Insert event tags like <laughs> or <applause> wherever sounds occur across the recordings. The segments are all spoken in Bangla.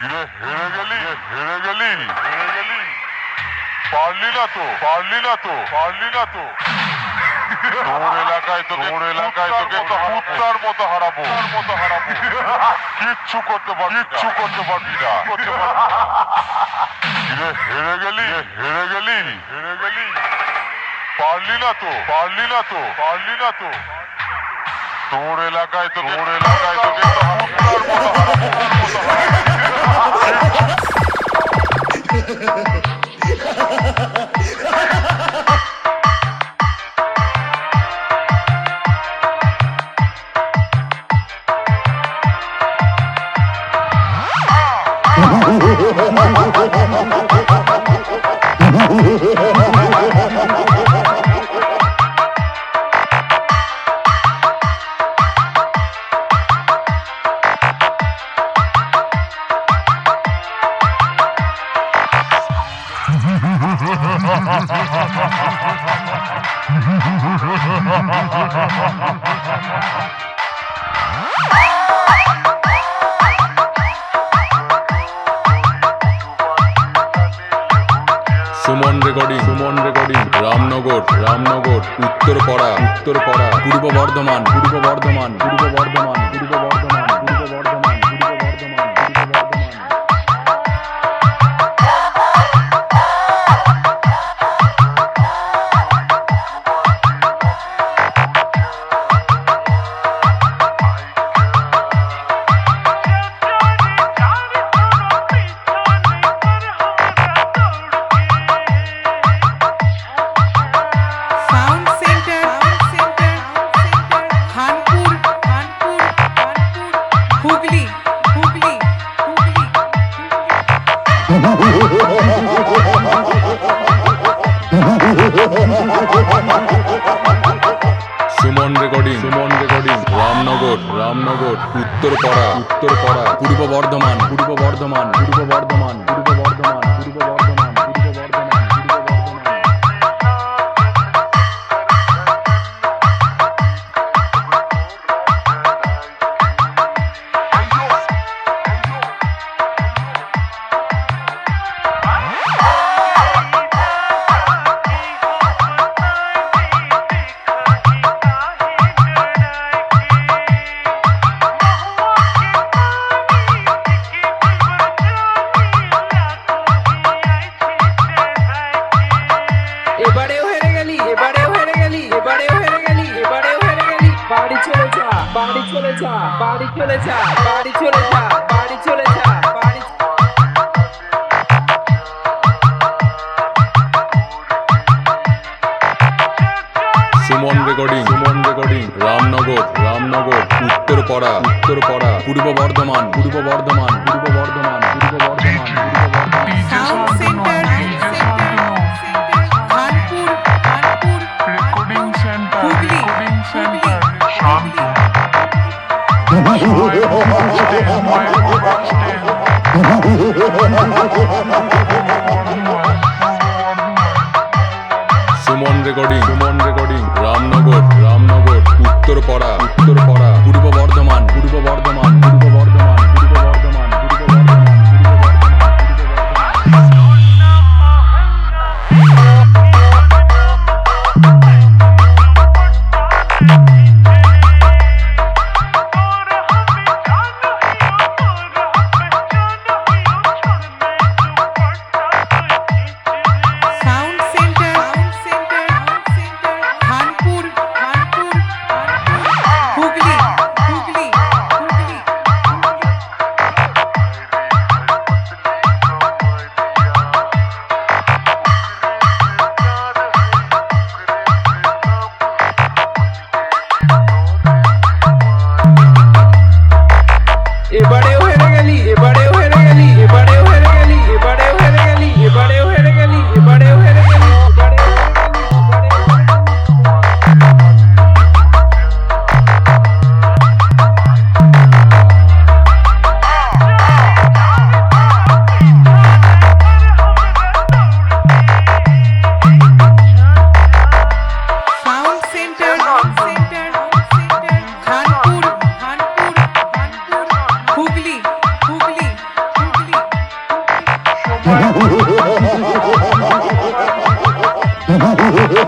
হেরে গেলি হেরে গেলি হেরে গেলি পারলি না তো পারলি না তো পারলি না তো। তোর এলাকায় তো তোর এলাকায় তোকে কুত্তার মতো হারাবো। মতো হারাবো। কিচ্ছু করতে পারবি কিচ্ছু করতে পারবি না। হেরে গেলি হেরে গেলি হেরে গেলি পারলি না তো পারলি না তো পারলি না তো। তোর এলাকায় তো তোর এলাকায় তোকে তো কুত্তার মতো হারাবো। Ha ha ha ha ha! Suman recording Suman recording, Ramnagar Ramnagar, Uttarpara Uttarpara, Purba Bardhaman Purba Bardhaman Purba Bardhaman, Purba recording Suman recording Ramnagar Ramnagar Uttarpara Uttarpara Purba Bardhaman Purba Bardhaman Purba Bardhaman Purba Bardhaman পূর্ব যা বাড়ি চলে যা বাড়ি চলে যা বাড়ি চলে যা বাড়ি Suman recording Suman recording Ramnagar Ramnagar Uttarpara Uttarpara Purba Bardhaman Purba Bardhaman Purba Bardhaman Purba Bardhaman Purba Bardhaman. Oh, <laughs>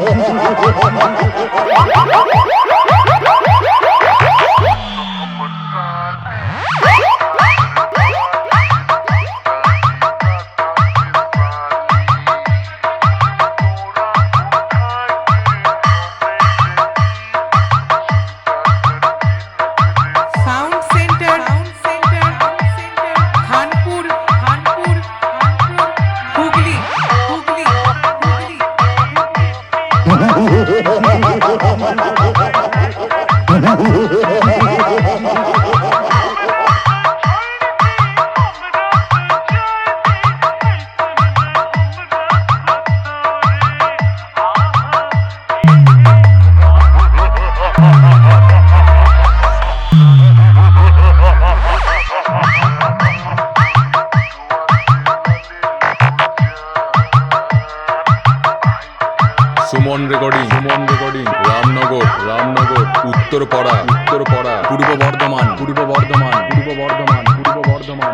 Ha, ha, ha, ha. Uttarpara Uttarpara Purba Bardhaman Purba Bardhaman Purba Bardhaman Purba Bardhaman